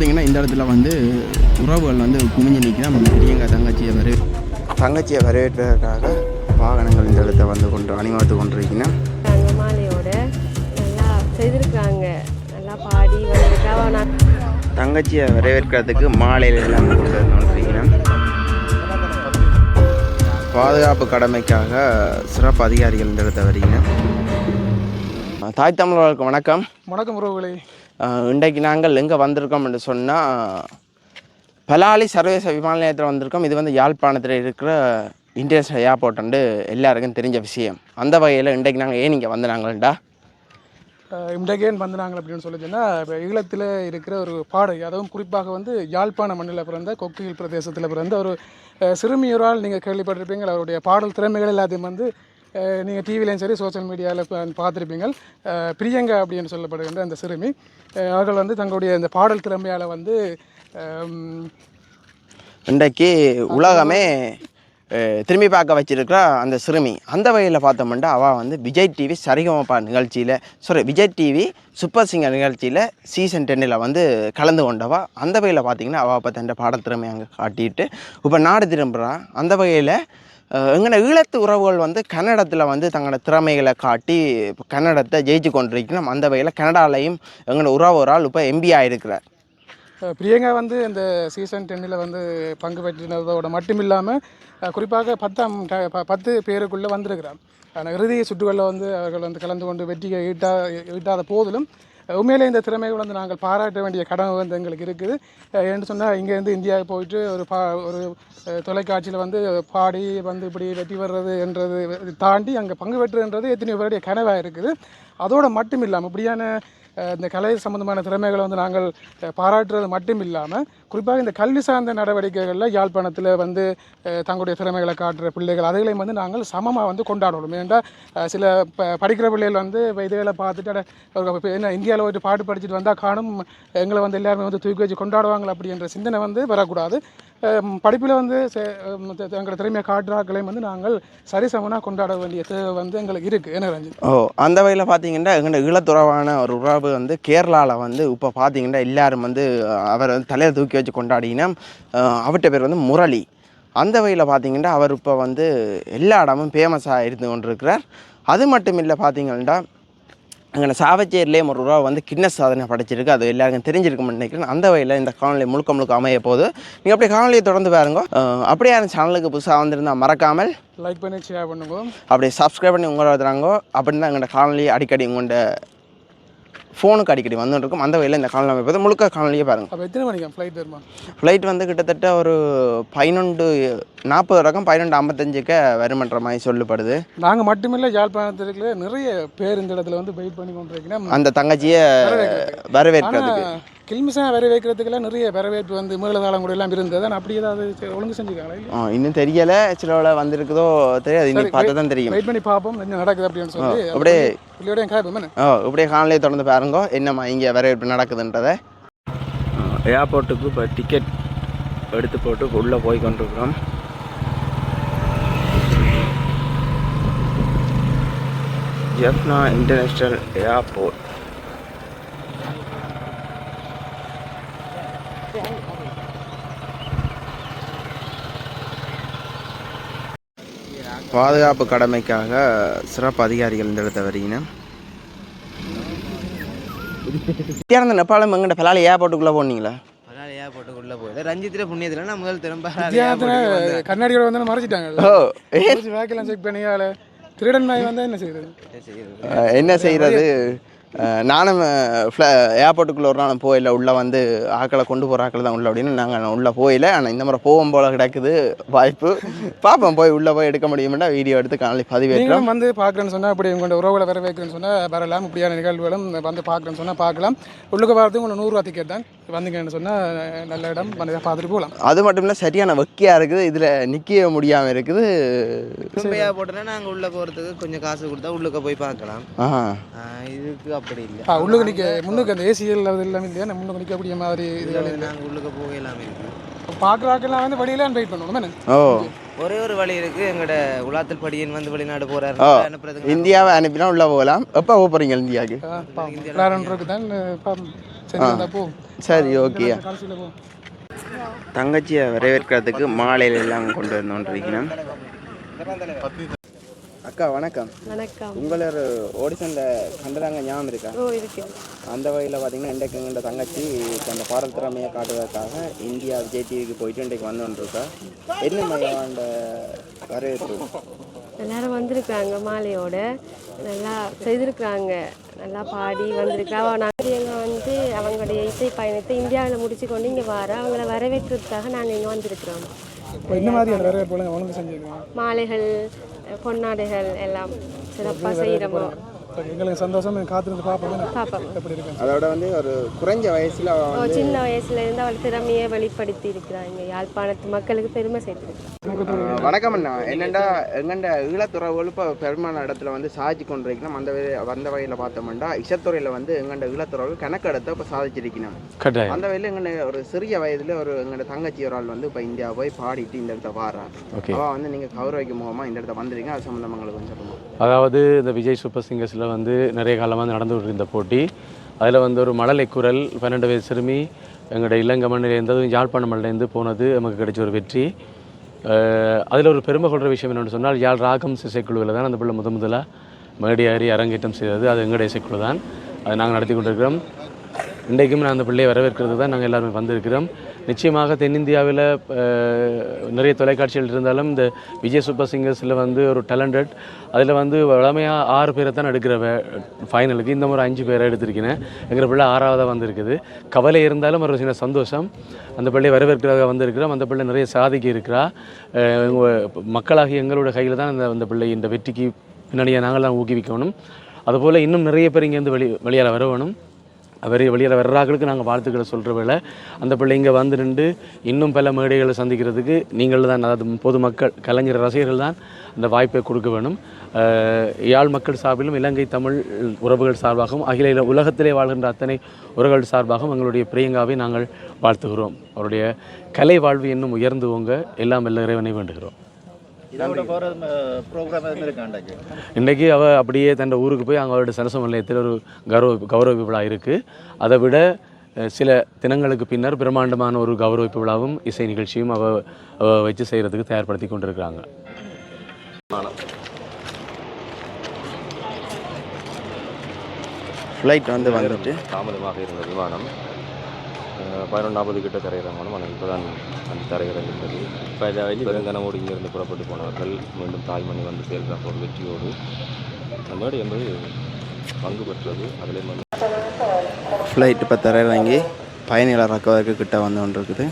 பார்த்தீங்கன்னா இந்த இடத்துல வந்து உறவுகள் வந்து குமிஞ்சு நிற்கிறேன் பெரியங்க தங்கச்சியை வரை தங்கச்சியை வரவேற்பதற்காக வாகனங்கள் இந்த இடத்த வந்து கொண்டு அணிவகுத்து கொண்டிருக்கிறேன் அங்கே மாலையோட நல்லா செய்திருக்காங்க நல்லா பாடி நான் தங்கச்சியை வரவேற்கிறதுக்கு மாலையில் எல்லாம் கொண்டு பாதுகாப்பு கடமைக்காக சிறப்பு அதிகாரிகள் இந்த இடத்த வருகிறேன் தாய் தமிழர்களுக்கு வணக்கம். வணக்கம் உறவுகளே. இன்றைக்கு நாங்கள் எங்கே வந்திருக்கோம் என்று சொன்னால் பலாலி சர்வதேச விமான நிலையத்தில் வந்திருக்கோம். இது வந்து யாழ்ப்பாணத்தில் இருக்கிற இன்டர்நேஷ்னல் ஏர்போர்ட் வந்து எல்லாருக்கும் தெரிஞ்ச விஷயம். அந்த வகையில் இன்றைக்கு நாங்கள் ஏன் இங்கே வந்தாங்கள்டா இண்டகேன் இன்றைக்கேன் வந்தாங்க அப்படின்னு சொல்லிச்சுன்னா இப்போ ஈழத்தில் இருக்கிற ஒரு பாடகி அதுவும் குறிப்பாக வந்து யாழ்ப்பாண மண்ணில் பிறந்த கொக்கையில் பிரதேசத்தில் பிறந்த ஒரு சிறுமியோரால் நீங்கள் கேள்விப்பட்டிருப்பீங்க. அவருடைய பாடல் திறமைகள் எல்லாத்தையும் வந்து நீங்கள் டிவிலையும் சரி சோஷியல் மீடியாவில் பார்த்துருப்பீங்க. பிரியங்கா அப்படின்னு சொல்லப்படுகின்ற அந்த சிறுமி. அவர்கள் வந்து தங்களுடைய இந்த பாடல் திறமையால் வந்து இன்றைக்கு உலகமே திரும்பி பார்க்க வச்சிருக்கிற அந்த சிறுமி. அந்த வகையில் பார்த்தோம்னா அவள் வந்து விஜய் டிவி சரிகமப்பா நிகழ்ச்சியில் sorry Vijay TV super singer நிகழ்ச்சியில் சீசன் டென்னில் வந்து கலந்து கொண்டவா. அந்த வகையில் பார்த்தீங்கன்னா அவள் பற்றி அந்த பாடல் அங்கே காட்டிட்டு இப்போ நாடு திரும்புகிறா அந்த வகையில் எங்களோட ஈழத்து உறவுகள் வந்து கன்னடத்தில் வந்து தங்களோட திறமைகளை காட்டி இப்போ கன்னடத்தை ஜெயிச்சு கொண்டிருக்கணும். அந்த வகையில் கனடாலையும் எங்களோட உறவுறால் இப்போ எம்பி ஆகிருக்கிறார் பிரியங்கா வந்து இந்த சீசன் டென்னில் வந்து பங்கு பெற்றினதோட மட்டும் இல்லாமல் குறிப்பாக பத்தாம் ப- பத்து பேருக்குள்ளே வந்திருக்கிறார். ஆனால் இறுதி சுற்றுகளில் வந்து அவர்கள் வந்து கலந்து கொண்டு வெற்றியை ஈட்டா ஈட்டாத போதிலும் உண்மையிலே இந்த திறமையை வந்து நாங்கள் பாராட்ட வேண்டிய கடமை வந்து எங்களுக்கு இருக்குது. என்று ஏன்னு சொன்னால் இங்கேருந்து இந்தியாவுக்கு போயிட்டு ஒரு பா ஒரு தொலைக்காட்சியில் வந்து பாடி வந்து இப்படி வெற்றி பெறுறது என்றது தாண்டி அங்கே பங்கு பெற்றுன்றது எத்தனையோ பேருடைய கனவாக இருக்குது. அதோடு மட்டும் இல்லாமல் இப்படியான இந்த கலை சம்பந்தமான திறமைகளை வந்து நாங்கள் பாராட்டுறது மட்டும் இல்லாமல் குறிப்பாக இந்த கல்வி சார்ந்த நடவடிக்கைகளில் யாழ்ப்பாணத்தில் வந்து தங்களுடைய திறமைகளை காட்டுற பிள்ளைகள் அதுகளையும் வந்து நாங்கள் சமமாக வந்து கொண்டாடணும். ஏன்னா சில ப படிக்கிற பிள்ளைகள் வந்து இதுகளை பார்த்துட்டு என்ன இந்தியாவில் போயிட்டு பாட்டு படிச்சுட்டு வந்தால் காணும் எங்களை வந்து எல்லாருமே வந்து தூக்கி வச்சு கொண்டாடுவாங்க அப்படின்ற சிந்தனை வந்து வரக்கூடாது. படிப்பில் வந்து எங்களோட திறமையை காட்டுறாக்களையும் வந்து நாங்கள் சரிசமனாக கொண்டாட வேண்டிய தேவை வந்து எங்களுக்கு இருக்குது என்ன ரஞ்சித்? ஓ அந்த வகையில் பார்த்தீங்கன்னா எங்களோட ஈழத்துறவான ஒரு உறவு வந்து கேரளாவில் வந்து இப்போ பார்த்தீங்கன்னா எல்லாரும் வந்து அவரை வந்து தலையை தூக்கி வச்சு கொண்டாடினா அவர்கிட்ட பேர் வந்து முரளி. அந்த வகையில் பார்த்தீங்கன்னா அவர் இப்போ வந்து எல்லா இடமும் ஃபேமஸாக இருந்து கொண்டிருக்கிறார். அது மட்டும் இல்லை பார்த்தீங்கன்னா அங்கே சாவச்சேரிலேயும் ஒரு உறவு வந்து கின்னஸ் சாதனை படைச்சிருக்கு. அது எல்லாருக்கும் தெரிஞ்சிருக்கும்னு நினைக்கிறேன். அந்த வகையில் இந்த காணொலி முழுக்க முழுக்க அமைய போகுது. நீங்கள் அப்படியே காணொலியை தொடர்ந்து பாருங்க. அப்படியே அந்த சேனலுக்கு புதுசாக வந்திருந்தால் மறக்காமல் லைக் பண்ணி ஷேர் பண்ணுங்க. அப்படியே சப்ஸ்கிரைப் பண்ணி உங்களை வந்துறாங்க அப்படின்னு தான் எங்களோட காணொலி அடிக்கடி உங்களோட ஃபோனுக்கு அடிக்கடி வந்துட்டு இருக்கும் அந்த வகையில் இந்த காணொலி அமைப்பது முழுக்க காணொலியே பாருங்கள் அப்போ எத்தனை மணிக்கு ஃப்ளைட் வருமா? ஃப்ளைட் வந்து கிட்டத்தட்ட ஒரு பதினொன்று நாற்பது ரகம் பதினொன்று ஐம்பத்தஞ்சுக்கு வருமன்ற மாதிரி சொல்லப்படுது. நாங்கள் மட்டுமில்லை யாழ்ப்பாணத்தில் நிறைய பேர் இந்த இடத்துல வந்து வெயிட் பண்ணி கொண்டிருக்கிறேன். அந்த தங்கச்சியை வரவேற்கிறதுக்கு. ஆனால் கில்மிசா வர வைக்கிறதுக்கெல்லாம் நிறைய வரவேற்பு வந்து மேலதாளம் கூட எல்லாம் இருந்தது. ஆனால் அப்படி ஏதாவது ஒழுங்கு ஆ, இன்னும் தெரியலை. சிலவில் வந்திருக்குதோ தெரியாது. இன்னைக்கு பார்த்தா தான் தெரியும். வெயிட் பண்ணி பார்ப்போம். என்ன நடக்குது அப்படின்னு சொல்லி. அப்படியே பிள்ளையோட என் கேட்போம் ஓ இப்படியே காணொலியை தொடர்ந்து பாருங்க. என்னம்மா இங்கே வரவேற்பு நடக்குதுன்றதை. ஏர்போர்ட்டுக்கு இப்போ டிக்கெட் எடுத்து போட்டு உள்ளே போய் கொண்டிருக்கிறோம். ஜெஃப்னா இன்டர்நேஷ்னல் ஏர்போர்ட் பாதுகாப்பு கடமைக்காக சிறப்பு அதிகாரிகள் இந்த இடத்த வரீங்க வித்தியானந்த நேபாளம் எங்கிட்ட பலால ஏர்போர்ட்டுக்குள்ளே போனீங்களா? அதனால ஏர்போர்ட்டுக்குள்ளே போகுது ரஞ்சித்தில் புண்ணியத்தில் நான் முதல் திரும்ப கண்ணாடியோட வந்து மறைச்சிட்டாங்க. ஓ வேக்கெல்லாம் செக் பண்ணி ஆளு திருடன் நாய் வந்தால் என்ன செய்யுது அஹ் என்ன செய்கிறது நானும் ஏர்போர்ட்டுக்குள்ளே ஒரு நாளும் போயில உள்ளே வந்து ஆக்களை கொண்டு போகிற ஆக்களை தான் உள்ள அப்படின்னு நாங்கள் உள்ளே போயில ஆனால் இந்த முறை போகும் போல கிடக்குது வாய்ப்பு. பார்ப்போம் போய் உள்ளே போய் எடுக்க முடியுமெண்டா வீடியோ எடுத்து காணொலி பதிவேற்றோம். வந்து பார்க்குறேன்னு சொன்னால் அப்படி உங்களோட உறவுகளை வர வைக்கிறேன்னு சொன்னால் வரலாம். இப்படியான நிகழ்வுகளும் வந்து பார்க்குறேன்னு சொன்னால் பார்க்கலாம். உள்ளுக்கு வரது உங்களுக்கு நூறுரூவா டிக்கெட் தான். வந்தீங்கன்னு சொன்னால் நல்ல இடம். வந்து பார்த்துட்டு போகலாம். அது மட்டும் இல்லை சரியான வெக்கையாக இருக்குது. இதில் நிற்க முடியாமல் இருக்குது. ஏர்போர்ட்டில் நாங்கள் உள்ளே போகிறதுக்கு கொஞ்சம் காசு கொடுத்தா உள்ளுக்க போய் பார்க்கலாம். இதுக்கு அப்படி இல்லை. ஆ உள்ளுக்கு நிற்க முன்னுக்கு அந்த ஏசிஎல் அது எல்லாமே இல்லையா? முன்னுக்கு நிற்கக்கூடிய மாதிரி இல்லை நாங்கள் உள்ளுக்க போக எல்லாமே இருக்கு. பார்க்குறாக்கெல்லாம் வந்து வெளியில வெயிட் பண்ணணும் ஓ. ஒரே ஒரு வழி இருக்கு. எங்களோட உலாத்தல் படியன் வந்து வெளிநாடு போறாரு. அனுப்புறதுக்கு இந்தியாவை அனுப்பினா உள்ளே போகலாம். எப்போ போக போகிறீங்க இந்தியாவுக்கு? இருக்குது. சரி அந்த போ. சரி ஓகே தங்கச்சியை வரவேற்கிறதுக்கு மாலையில எல்லாம் கொண்டு வந்தோன்றிருக்கணும் அக்கா வணக்கம். வணக்கம். உங்களை ஒரு ஆடிஷனில் கண்டதாங்க ஞாபகம் இருக்கா? ஓ இருக்கு. அந்த வகையில் பார்த்தீங்கன்னா இன்றைக்கு எங்களோட தங்கச்சி தன் பாடல் திறமையை காட்டுவதற்காக இந்தியா விஜய் டிவிக்கு போயிட்டு இன்றைக்கு வந்து கொண்டிருக்கா என்ன மையாண்ட வரவேற்பு? எல்லாரும் வந்திருக்காங்க மாலையோட. நல்லா செய்திருக்கிறாங்க. நல்லா பாடி வந்திருக்கா. நாங்கள் எங்க வந்து அவங்களுடைய இசை பயணத்தை இந்தியாவில் முடிச்சு கொண்டு இங்கே வர. அவங்கள வரவேற்கிறதுக்காக நாங்கள் இங்கே வந்திருக்கிறோம். என்ன மாதிரியான வரவேற்பு மாலைகள் பொன்னாடைகள் எல்லாம் சிறப்பாக செய்கிறோமோ எங்களுக்கு சந்தோஷம் காத்திருந்து பார்ப்போம் எப்படி இருக்கு? அதோட வந்து ஒரு குறைஞ்ச வயசில் சின்ன வயசுல இருந்து அவள் திறமையை வெளிப்படுத்தி இருக்கிறாங்க யாழ்ப்பாணத்து மக்களுக்கு பெருமை சேர்த்திருக்கிறாங்க வணக்கம் அண்ணா. என்னண்டா எங்கண்ட ஈழத்துறவுகள் இப்போ பெருமான இடத்துல வந்து சாதிச்சு கொண்டிருக்கணும். அந்த அந்த வகையில் பார்த்தோம்னா இசத்துறையில் வந்து எங்கண்ட ஈழத்துறவுகள் கணக்கு எடுத்து இப்போ சாதிச்சிருக்கணும். அந்த வகையில் எங்கண்ட ஒரு சிறிய வயதில் ஒரு எங்கண்ட தங்கச்சி ஒரு ஆள் வந்து இப்போ இந்தியா போய் பாடிட்டு இந்த இடத்த வாரா ஓகே. அவள் வந்து நீங்கள் கௌரவிக்க முகமாக இந்த இடத்த வந்திருக்கீங்க. அது சம்மந்தமாக கொஞ்சம் அதாவது இந்த விஜய் சூப்பர் சிங்கர்ஸில் வந்து நிறைய காலமாக நடந்துகிட்டு இருந்த போட்டி. அதில் வந்து ஒரு மழலை குரல் பன்னெண்டு வயது சிறுமி எங்களுடைய இளங்கமண்ணிலேருந்து அதுவும் யாழ்ப்பாண மண்ணிலேருந்து போனது நமக்கு கிடைச்ச ஒரு வெற்றி. அதில் ஒரு பெருமை கொள்கிற விஷயம் என்னென்னு சொன்னால் யாழ் ராகம் இசைக்குழுவில் தான் அந்த பிள்ளை முத முதலாக மேடியாரி அரங்கேற்றம் செய்தது. அது எங்களுடைய இசைக்குழு தான். அதை நாங்கள் நடத்தி கொண்டிருக்கிறோம். இன்றைக்கும் நான் அந்த பிள்ளையை வரவேற்கிறது தான் நாங்கள் எல்லாருமே வந்திருக்கிறோம். நிச்சயமாக தென்னிந்தியாவில் நிறைய தொலைக்காட்சிகள் இருந்தாலும் இந்த விஜய் சூப்பர் சிங்கர்ஸில் வந்து ஒரு டேலண்டட் அதில் வந்து வளமையாக ஆறு பேரை தான் எடுக்கிற ஃபைனலுக்கு இந்த முறை அஞ்சு பேரை எடுத்திருக்கிறேன். எங்கிற பிள்ளை ஆறாவதாக வந்திருக்குது. கவலை இருந்தாலும் ஒரு சின்ன சந்தோஷம். அந்த பிள்ளையை வரவேற்கிறதாக வந்திருக்கிறோம். அந்த பிள்ளை நிறைய சாதிக்க இருக்கிறா. மக்களாகி எங்களோட கையில் தான் அந்த அந்த பிள்ளை இந்த வெற்றிக்கு பின்னாடியே நாங்கள் தான் ஊக்குவிக்கணும். அதுபோல் இன்னும் நிறைய பேர் இங்கேருந்து வெளி வெளியால் வரவணும் அவர் வெளியில் வர்றாக்களுக்கு நாங்கள் வாழ்த்துக்களை சொல்கிற வேலை அந்த பிள்ளைங்க வந்து நின்று இன்னும் பல மேடைகளை சந்திக்கிறதுக்கு நீங்கள் தான் அதாவது பொதுமக்கள் கலைஞர் ரசிகர்கள் தான் அந்த வாய்ப்பை கொடுக்க வேணும். யாழ் மக்கள் சார்பிலும் இலங்கை தமிழ் உறவுகள் சார்பாகவும் அகில உலகத்திலே வாழ்கின்ற அத்தனை உறவுகள் சார்பாகவும் எங்களுடைய பிரியங்காவை நாங்கள் வாழ்த்துகிறோம். அவருடைய கலை வாழ்வு இன்னும் உயர்ந்து ஓங்க எல்லாம் எல்லா இறைவனை வேண்டுகிறோம். இன்றைக்கி அவள் அப்படியே தன் ஊருக்கு போய் அங்கே அவரோட சரச நிலையத்தில் ஒரு கௌரவ கௌரவ விழா இருக்குது அதை விட சில தினங்களுக்கு பின்னர் பிரம்மாண்டமான ஒரு கௌரவிப்பு விழாவும் இசை நிகழ்ச்சியும் அவ அவ வச்சு செய்கிறதுக்கு தயார்படுத்தி கொண்டிருக்கிறாங்க. ஃப்ளைட் வந்து வந்துட்டு தாமதமாக இருந்த விமானம் பதினொன்றாவது கிட்ட தரையிறங்கணும் ஆனால் இப்போ தான் அந்த தரையிறங்கின்றது பெருங்கனவோடு இங்கிருந்து புறப்பட்டு போனவர்கள் மீண்டும் தாய்மணி வந்து சேர்ந்த ஒரு வெற்றியோடு அந்த மேடை என்பது பங்கு பெற்றது. அதில் வந்து ஃப்ளைட் இப்போ தரையிறங்கி பயணிகளை இறக்குவதற்கு கிட்ட வந்து கொண்டு இருக்குது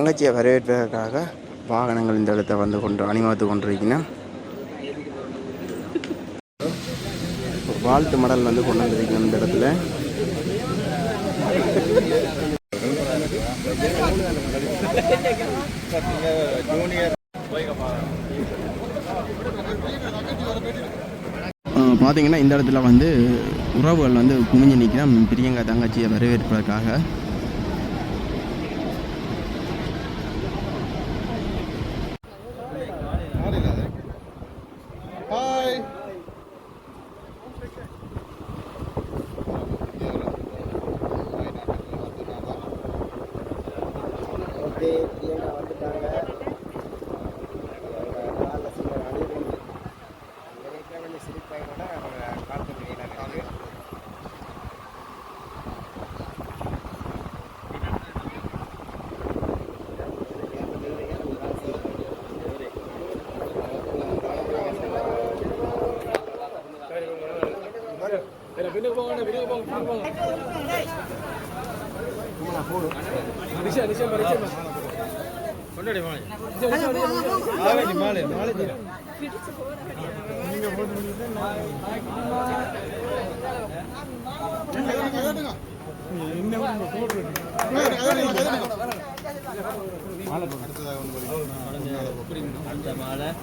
தங்கச்சியை வரவேற்பதற்காக வாகனங்கள் இந்த இடத்த வந்து கொண்டு அணிவகுத்து கொண்டிருக்கிறேன் வாழ்த்து மடல் வந்து கொண்டு வந்திருக்கணும் இந்த இடத்துல. பார்த்தீங்கன்னா இந்த இடத்துல வந்து உறவுகள் வந்து குமிஞ்சு நிற்கிறோம் பிரியங்கா தங்கச்சியை வரவேற்பதற்காக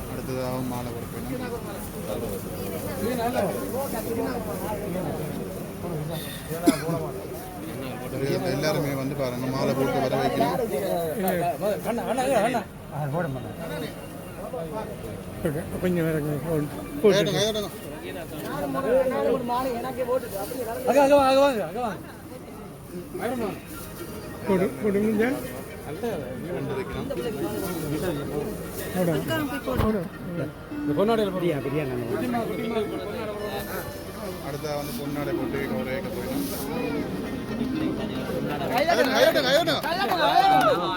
அடுத்ததாகவும் மாலை. கொடுக்கணும் எல்லாருமே வந்து பாருங்க மாலை போட்டு வர வைக்கணும் கொஞ்சம் கையெடுங்க, கையெடுங்க. அடுத்ததா வந்து பொன்னாடை போட்டு கௌரவ வைக்க போயிடும் கையெடுங்க, கையெடுங்க, கையெடுங்க.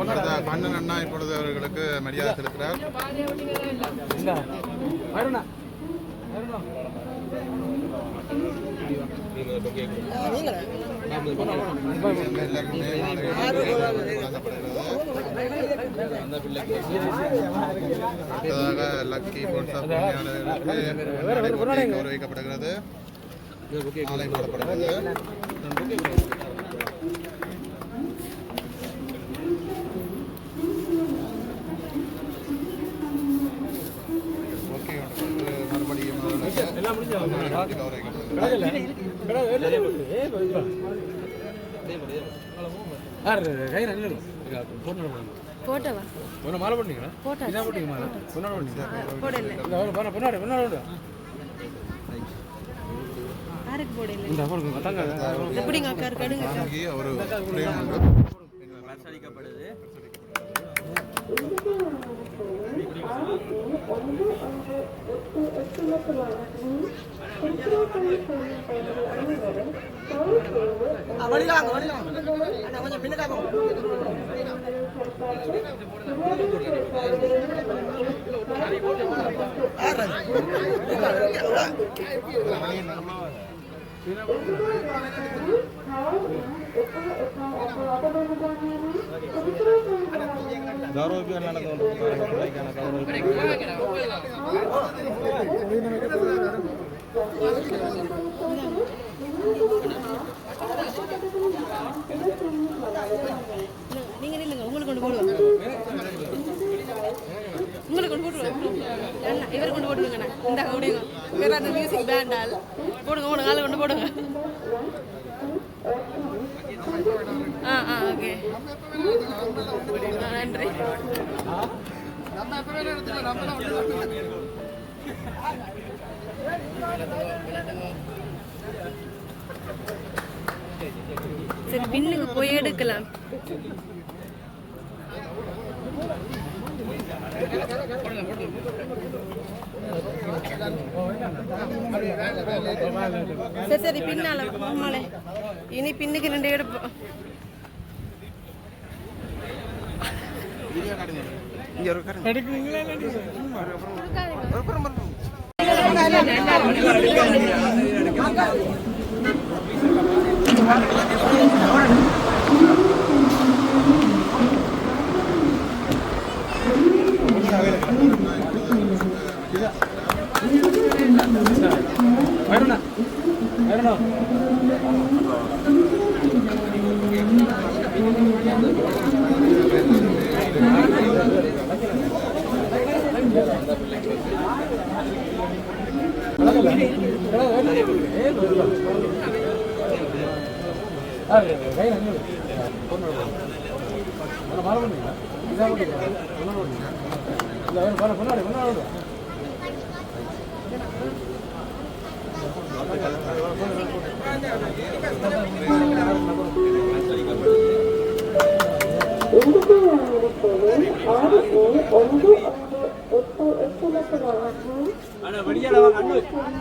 அடுத்ததா கண்ணன் அண்ணா இப்பொழுது அவர்களுக்கு மரியாதை செலுத்துகிறார். அடுத்ததாக லக்கி பொன்சா பணியாளர்களுக்கு கௌரவிக்கப்படுகிறது மாலை போடப்படுகிறது ஓகே மறுபடியும் அவர்களுக்கு மாலை இதான் போட்டீங்க மாலை போடல யாருக்கு போடல இந்த எப்படிங்க அக்கா கடுங்க ஒரு ஒன்று ஒன்று எட்டு எட்டு இலக்கமான திருச்சிராப்பள்ளி செல்லும் பயணிகள் அனைவரும் தொழில் தேர்வு செயல்பாடுகளில் நீங்கள் இல்லைங்க நீங்க உங்களுக்கு கொண்டு போடுவோம் உங்களுக்கு கொண்டு போட்டுருவோம் இவரை இவர் கொண்டு போட்டுருங்கண்ணா இந்த விடுங்க வேற அந்த மியூசிக் பேண்டால் போடுங்க போடுங்க ஆளை கொண்டு போடுங்க சரி பின்னுக்கு போய் எடுக்கலாம். சரி சரி பின்னால அம்மாளே இனி பின்னுக்கு ரெண்டு எடுப்போம். இங்கே ஒரு கருங்க